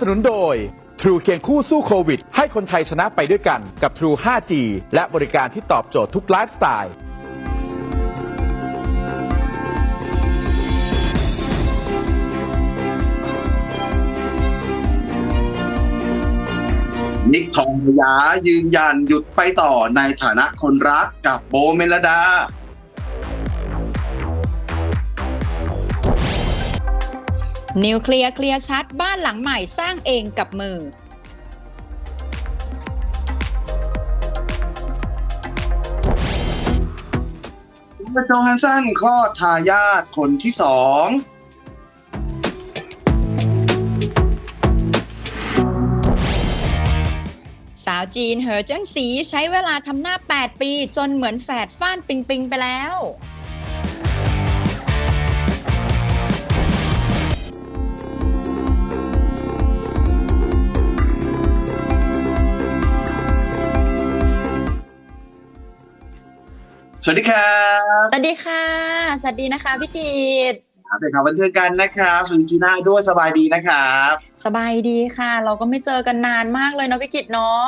สนุนโดย True เคียงคู่สู้โควิด ให้คนไทยชนะไปด้วยกันกับ True 5G และบริการที่ตอบโจทย์ทุกไลฟ์สไตล์นิกทองพยายืนยันหยุดไปต่อในฐานะคนรักกับโบเมลดา นิวเคลียร์เคลียร์ชัดบ้านหลังใหม่สร้างเองกับมือ โจฮันสันคลอดทายาทคนที่สองสาวจีนเหอเจิ้งสีใช้เวลาทำหน้า 8 ปีจนเหมือนแฝดฟ้านปิงปิงไปแล้ว สวัสดีครับสวัสดีค่ะ สวัสดีนะคะพี่กีดเป็นข่าวบันเทิงกันนะครับสวัสดีจีน่าด้วยสบายดีนะครับ สบายดีค่ะ เราก็ไม่เจอกันนานมากเลยเนาะพี่กิดเนาะ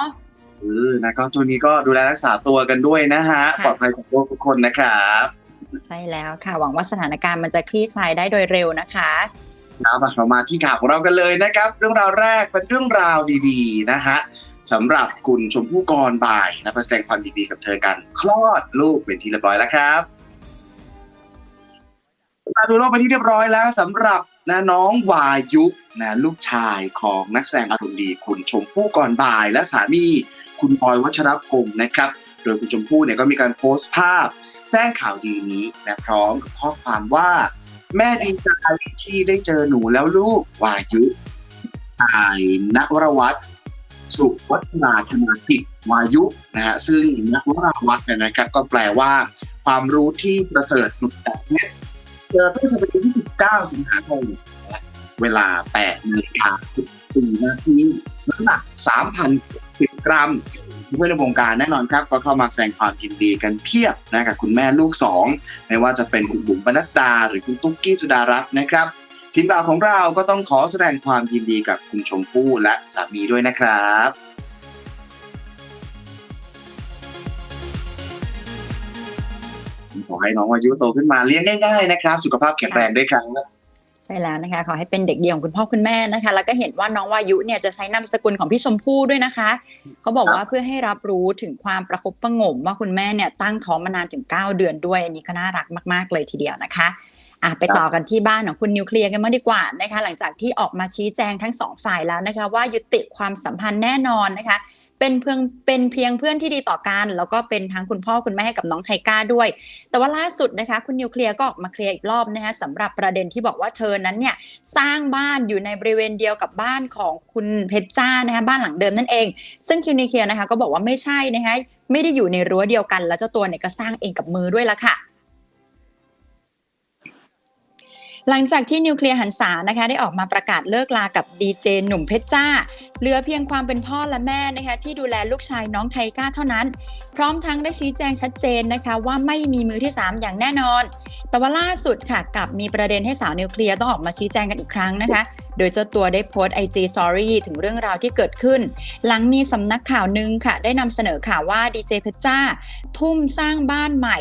เออนะก็ช่วงนี้ก็ดูแลรักษาตัวกันด้วยนะฮะค่ะปลอดภัยจากโรคทุกคนนะครับใช่แล้วค่ะหวังว่าสถานการณ์มันจะคลี่คลายได้โดยเร็วนะคะครับเรามาที่ข่าวของเรากันเลยนะครับ เรื่องราวแรกเป็นเรื่องราวดีๆนะฮะ สำหรับคุณชมพู่กรบ่ายนะแสดงความยินดีกับเธอกัน คลอดลูกเป็นที่เรียบร้อยแล้วครับมาดูโลกไปนที่เรียบร้อยแล้วสำหรับนะน้องวายุนะลูกชายของนักแสดงอารมณ์ดี คุณชมพู่กรบ่าย และสามีคุณบอยวัชรพงศ์นะครับ โดยคุณชมพู่เนี่ยก็มีการโพสต์ภาพ แจ้งข่าวดีนี้นะพร้อมกับข้อความว่า แม่ดีใจที่ได้เจอหนูแล้วลูกวายุนายนวรวัตร สุวัฒนาธนากิจวายุนะฮะซึ่งนักวรวัตรเนี่ยนะครับก็แปลว่า ความรู้ที่ประเสริฐหนุนแต่เนี่ยเจอเพื่อสบที่29สิงหาคมเวลา8นาฬิกา14นาทีน้ำหนัก3,010กรัมเพื่อนในวงการแน่นอนครับ ก็เข้ามาแสดงความยินดีกันเพียบนะกับคุณแม่ลูกสองไม่ว่าจะเป็นคุณบุ๋มปนัดดา หรือคุณตุ๊กกี้สุดารัตน์นะครับ ทีมข่าวของเราก็ต้องขอแสดงความยินดีกับคุณชมพู่และสามีด้วยนะครับขอให้น้องอายุโตขึ้นมาเลี้ยงง่ายๆนะครับ สุขภาพแข็งแรงด้วยครับใช่แล้วนะคะ ขอให้เป็นเด็กดีของคุณพ่อคุณแม่นะคะ แล้วก็เห็นว่าน้องวายุเนี่ยจะใช้นามสกุลของพี่ชมพู่ด้วยนะคะ เขาบอกว่าเพื่อให้รับรู้ถึงความประคบประหงมว่าคุณแม่เนี่ยตั้งท้องมานานถึง 9 เดือนด้วยอันนี้ก็น่ารักมาก ๆ เลยทีเดียวนะคะ อะไปต่อกันที่บ้านของคุณนิวเคลียร์กันมางดีกว่านะคะ หลังจากที่ออกมาชี้แจงทั้งสองฝ่ายแล้วนะคะ ว่ายุติความสัมพันธ์แน่นอนนะคะ เป็นเพียงเป็นเพียงเพื่อนที่ดีต่อกัน แล้วก็เป็นทั้งคุณพ่อคุณแม่ให้กับน้องไทก้าด้วย แต่ว่าล่าสุดนะคะ คุณนิวเคลียร์ก็ออกมาเคลียร์อีกรอบนะคะสำหรับประเด็นที่บอกว่าเธอนั้นเนี่ยสร้างบ้านอยู่ในบริเวณเดียวกับบ้านของคุณเพชรจ้านะคะบ้านหลังเดิมนั่นเอง ซึ่งคิวนิวเคลียร์นะคะก็บอกว่าไม่ใช่นะคะไม่ได้อยู่ในรั้วเดียวกัน แล้วเจ้าตัวเนี่ยก็สร้างเองกับมือด้วยละค่ะ หลังจากที่นิวเคลียร์หันษานะคะได้ออกมาประกาศเลิกลากับดีเจหนุ่มเพชรจ้า เหลือเพียงความเป็นพ่อและแม่นะคะที่ดูแลลูกชายน้องไทก้าเท่านั้น พร้อมทั้งได้ชี้แจงชัดเจนนะคะว่าไม่มีมือที่ 3 อย่างแน่นอน แต่ว่าล่าสุดค่ะกลับมีประเด็นให้สาวนิวเคลียร์ต้องออกมาชี้แจงกันอีกครั้งนะคะโดยเจ้าตัวได้โพสต์ IG Story ถึงเรื่องราวที่เกิดขึ้น หลังมีสำนักข่าวหนึ่งค่ะ ได้นำเสนอข่าวว่าดีเจเพชรจ้า ทุ่มสร้างบ้านใหม่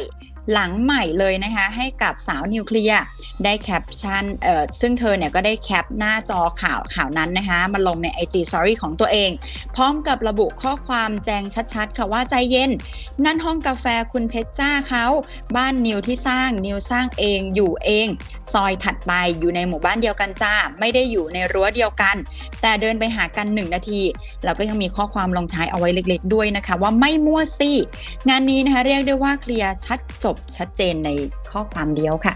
หลังใหม่เลยนะคะให้กับสาวนิวเคลียร์ได้แคปชั่นเอ่อซึ่งเธอเนี่ยก็ได้แคปหน้าจอข่าวข่าวนั้นนะคะมาลงใน IG Story ของตัวเอง พร้อมกับระบุข้อความแจ้งชัดๆ ค่ะว่าใจเย็น นั่นห้องกาแฟคุณเพชรจ้าเขา บ้านนิวที่สร้างนิวสร้างเองอยู่เอง ซอยถัดไปอยู่ในหมู่บ้านเดียวกันจ้า ไม่ได้อยู่ในรั้วเดียวกัน แต่เดินไปหากัน 1 นาทีแล้วก็ยังมีข้อความลงท้ายเอาไว้เล็ก ๆ ด้วยนะคะ ว่าไม่มั่วซี่งานนี้นะคะเรียกได้ว่าเคลียร์ชัดจบชัดเจนในข้อความเดียวค่ะ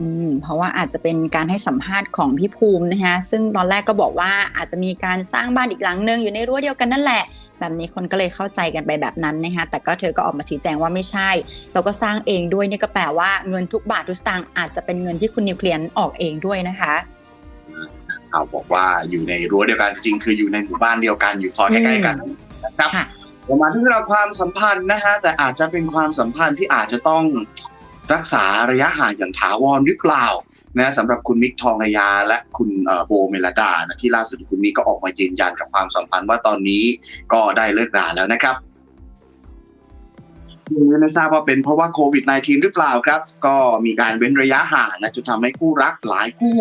อืมเพราะว่าอาจจะเป็นการให้สัมภาษณ์ของพี่ภูมินะคะซึ่งตอนแรกก็บอกว่าอาจจะมีการสร้างบ้านอีกหลังนึงอยู่ในรั้วเดียวกันนั่นแหละ แบบนี้คนก็เลยเข้าใจกันไปแบบนั้นนะคะแต่ก็เธอก็ออกมาชี้แจงว่าไม่ใช่เราก็สร้างเองด้วยนี่ก็แปลว่าเงินทุกบาททุกสตางค์อาจจะเป็นเงินที่คุณนิวเคลียร์ออกเองด้วยนะคะเขาบอกว่าอยู่ในรั้วเดียวกันจริงคืออยู่ในหมู่บ้านเดียวกันอยู่ซอยใกล้ๆกัน ครับค่ะประมาณที่เราความสัมพันธ์นะฮะแต่อาจจะเป็นความสัมพันธ์ที่อาจจะต้องรักษาระยะห่างอย่างถาวรหรือเปล่านะสำหรับคุณมิกทองระยา และคุณเอ่อโบเมลดานะที่ล่าสุดคุณมิกก็ออกมายืนยันกับความสัมพันธ์ว่าตอนนี้ก็ได้เลิกราแล้วนะครับไม่ทราบว่าเป็นเพราะว่าโควิด -19 หรือเปล่าครับ ก็มีการเว้นระยะห่างนะจนทำให้คู่รักหลายคู่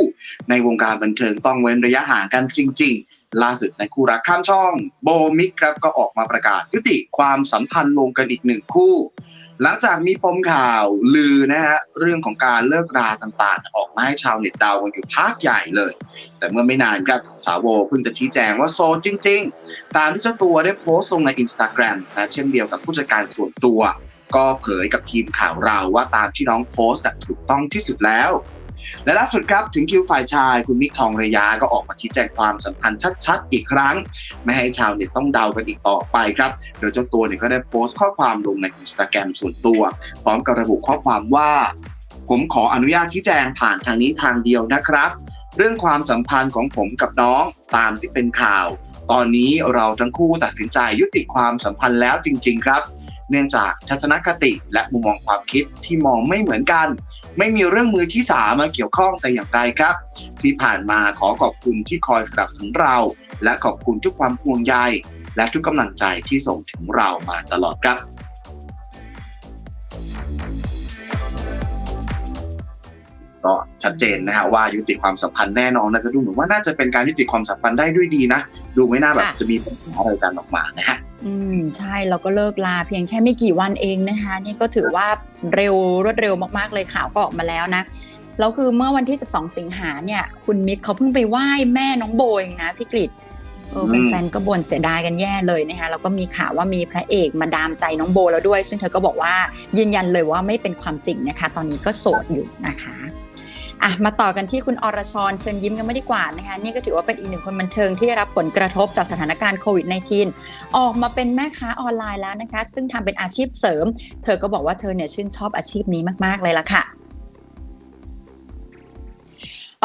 ในวงการบันเทิงต้องเว้นระยะห่างกันจริงๆ ล่าสุดในคู่รักข้ามช่องโบมิกครับก็ออกมาประกาศ ยุติความสัมพันธ์ลงกันอีกหนึ่งคู่ หลังจากมีปมข่าวลือนะฮะเรื่องของการเลิกราต่างๆ ออกมาให้ชาวเน็ตเดากันอยู่พักใหญ่เลย แต่เมื่อไม่นานครับสาวโวเพิ่งจะชี้แจงว่าโซจริง ๆ ตามที่เจ้าตัวได้โพสต์ลงในอินสตาแกรมนะเช่นเดียวกับผู้จัดการส่วนตัว ก็เผยกับทีมข่าวเราว่าตามที่น้องโพสต์ถูกต้องที่สุดแล้ว และล่าสุดครับถึงคิวฝ่ายชายคุณมิกทองระยาก็ออกมาชี้แจงความสัมพันธ์ชัด ๆ อีกครั้ง ไม่ให้ชาวเน็ตต้องเดากันอีกต่อไปครับ โดยเจ้าตัวเนี่ยก็ได้โพสต์ข้อความลงในอินสตาแกรมส่วนตัว พร้อมกับระบุข้อความว่า ผมขออนุญาตชี้แจงผ่านทางนี้ทางเดียวนะครับ เรื่องความสัมพันธ์ของผมกับน้องตามที่เป็นข่าว ตอนนี้เราทั้งคู่ตัดสินใจยุติความสัมพันธ์แล้วจริง ๆ ครับ เนื่องจากทัศนคติและมุมมองความคิดที่มองไม่เหมือนกัน ไม่มีเรื่องมือที่สามมาเกี่ยวข้องแต่อย่างใดครับ ที่ผ่านมาขอขอบคุณที่คอยสนับสนุนเรา และขอบคุณทุกความห่วงใยและทุกกำลังใจที่ส่งถึงเรามาตลอดครับก็ชัดเจนนะฮะว่ายุติความสัมพันธ์แน่นอนนะจะดูเหมือนว่าน่าจะเป็นการยุติความสัมพันธ์ได้ด้วยดีนะ ดูไม่น่าแบบค่ะจะมีปัญหาอะไรกันออกมานะฮะ อืม ใช่ แล้วก็เลิกลาเพียงแค่ไม่กี่วันเองนะคะ นี่ก็ถือว่าเร็วรวดเร็วมากๆเลยข่าวก็ออกมาแล้วนะแล้วคือเมื่อวันที่ 12 สิงหาเนี่ย คุณมิกเขาเพิ่งไปไหว้แม่น้องโบเองนะพี่กฤษเอออืมแฟนๆก็บ่นเสียดายกันแย่เลยนะคะแล้วก็มีข่าวว่ามีพระเอกมาดามใจน้องโบแล้วด้วย ซึ่งเธอก็บอกว่ายืนยันเลยว่าไม่เป็นความจริงนะคะ ตอนนี้ก็โสดอยู่นะคะ อะมาต่อกันที่คุณอรชรเชิญยิ้มกันไม่ดีกว่านะคะนี่ก็ถือว่าเป็นอีกหนึ่งคนบันเทิงที่ได้รับผลกระทบจากสถานการณ์โควิด -19 ออกมาเป็นแม่ค้าออนไลน์แล้วนะคะ ซึ่งทำเป็นอาชีพเสริม เธอก็บอกว่าเธอเนี่ยชื่นชอบอาชีพนี้มากๆเลยล่ะค่ะ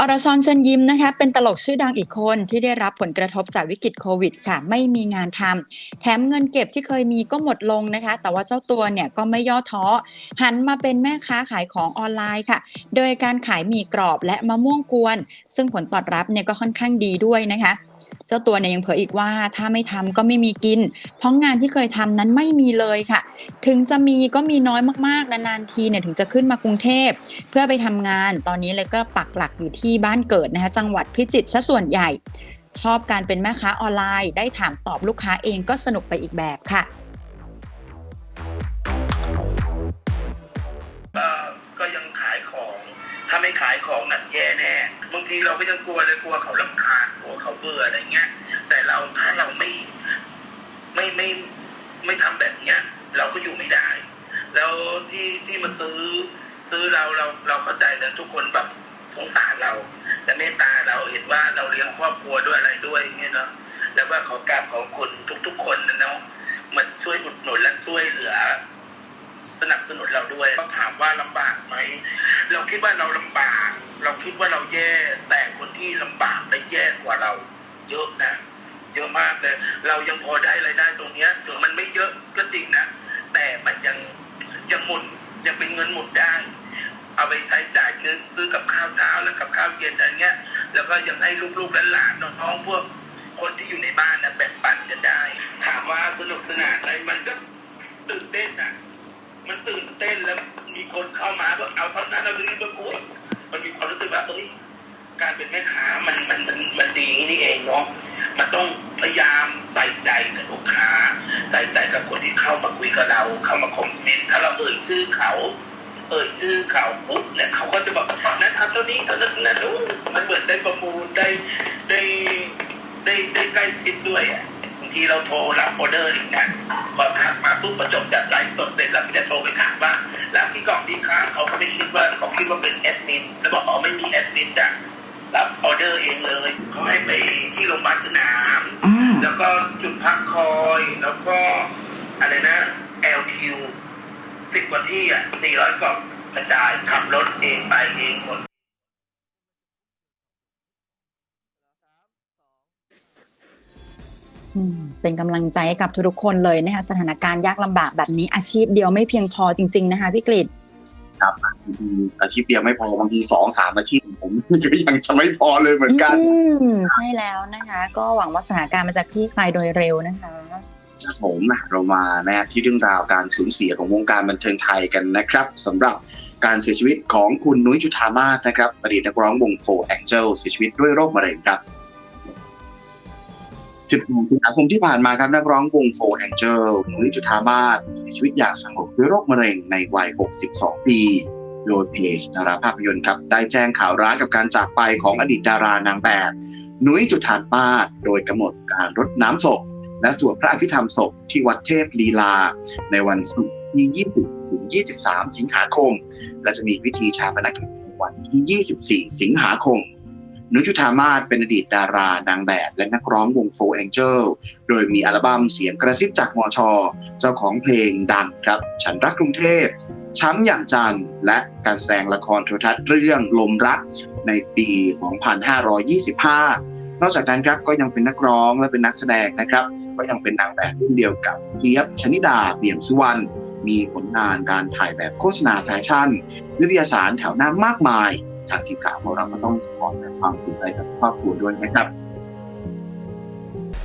อรชรเชิญยิ้มนะคะเป็นตลกชื่อดังอีกคนที่ได้รับผลกระทบจากวิกฤตโควิดค่ะ ไม่มีงานทำแถมเงินเก็บที่เคยมีก็หมดลงนะคะ แต่ว่าเจ้าตัวเนี่ยก็ไม่ย่อท้อ หันมาเป็นแม่ค้าขายของออนไลน์ค่ะ โดยการขายหมี่กรอบและมะม่วงกวน ซึ่งผลตอบรับเนี่ยก็ค่อนข้างดีด้วยนะคะ เจ้าตัวเนี่ยยังเผยอีกว่าถ้าไม่ทำก็ไม่มีกิน เพราะงานที่เคยทำนั้นไม่มีเลยค่ะ ถึงจะมีก็มีน้อยมากๆ นานๆทีเนี่ยถึงจะขึ้นมากรุงเทพ เพื่อไปทำงานตอนนี้เลยก็ปักหลักอยู่ที่บ้านเกิดนะคะจังหวัดพิจิตรซะส่วนใหญ่ ชอบการเป็นแม่ค้าออนไลน์ ได้ถามตอบลูกค้าเองก็สนุกไปอีกแบบค่ะก็ยังขายของถ้าไม่ขายของนั่นแย่แน่บางทีเราก็ยังกลัวเลยกลัวเขาลำคาญกลัว เขาเบื่ออะไรเงี้ย แต่เราถ้าเราไม่ไม่ไม่ไม่ทำแบบเนี้ย เราก็อยู่ไม่ได้ แล้วที่ที่มาซื้อซื้อเราเราเราเข้าใจเลยทุกคนแบบสงสารเรา แต่เมตตาเราเห็นว่าเราเลี้ยงครอบครัวด้วยอะไรด้วยเงี้ยเนาะแล้วว่าขอกราบขอบคุณ ยังหมุนยังเป็นเงินหมุนได้ เอาไปใช้จ่ายซื้อซื้อกับข้าวเช้าแล้วกับข้าวเย็นอะไรเงี้ย แล้วก็ยังให้ลูกๆและหลานน้องๆพวกคนที่อยู่ในบ้านนะแบ่งปันกันได้ ถามว่าสนุกสนานอะไรมันก็ตื่นเต้นอะ มันตื่นเต้นแล้วมีคนเข้ามาก็เอาเท่านั้นเอาเท่านี้ก็โอ้ยมันมีความรู้สึกว่าเอ้ยการเป็นแม่ค้ามันมันมันมันดีนี้นี่เองเนาะมันต้องพยายาม กับเราเข้ามาคอมเมนต์ถ้าเราเอ่ยชื่อเขาเอ่ยชื่อเขาปุ๊บเนี่ยเขาก็จะบอกนั้นทำเท่านี้เท่านั้นนั้นโอ้มันเหมือนได้ประมูลได้ได้ได้ได้ใกล้ชิดด้วยอะบางทีเราโทรรับออเดอร์อีกนะพอทักมาปุ๊บประจบจากไลฟ์สดเสร็จแล้วก็จะโทร ที่อะสี่ร้อยกล่องกระจายขับรถเองไปเองหมดอืมเป็นกำลังใจให้กับทุกๆคนเลยนะคะสถานการณ์ยากลำบากแบบนี้อาชีพเดียวไม่เพียงพอจริง ๆ นะคะพี่กฤษครับบางทีอาชีพเดียวไม่พอบางทีสองสามอาชีพผมก็ยังจะไม่พอเลยเหมือนกันอืมใช่แล้วนะคะ ก็หวังว่าสถานการณ์มันจะคลี่คลายโดยเร็วนะคะ ผมนะเรามานะที่เรื่องราวการสูญเสียของวงการบันเทิงไทยกันนะครับสำหรับการเสียชีวิตของคุณนุ้ยจุธามาศนะครับอดีตนักร้องวงโฟแองเจิลเสียชีวิตด้วยโรคมะเร็งครับ10สิงหาคมที่ผ่านมาครับนักร้องวงโฟแองเจิลนุ้ยจุธามาศเสียชีวิตอย่างสงบด้วยโรคมะเร็งในวัย 62 ปีโดยเพจดาราภาพยนตร์ครับได้แจ้งข่าวร้ายกับการจากไปของอดีตดารานางแบบ นุ้ยจุธามาศโดยกำหนดการรดน้ำศพ และสวดพระอภิธรรมศพที่วัดเทพลีลา ในวันศุกร์ที่20ถึง23 สิงหาคม และจะมีพิธีชาปนกิจในวันที่ 24 สิงหาคมนุชุธามาศเป็นอดีตดารานางแบบและนักร้องวงโฟแองเจิลโดยมีอัลบั้มเสียงกระซิบจากมอชอเจ้าของเพลงดังครับ ฉันรักกรุงเทพ ช้ำอย่างจันและการแสดงละครโทรทัศน์เรื่องลมรักในปี 2525 นอกจากนั้นครับก็ยังเป็นนักร้องและเป็นนักแสดงนะครับ ก็ยังเป็นนางแบบรุ่นเดียวกับเทียบชนิดาเบี่ยมสุวรรณมีผลงานการถ่ายแบบโฆษณาแฟชั่น วิทยาสารแถวหน้ามากมาย ทางทีมข่าวของเราก็ต้องสปอร์ตและความภูมิใจกับครอบครัวด้วยนะครับ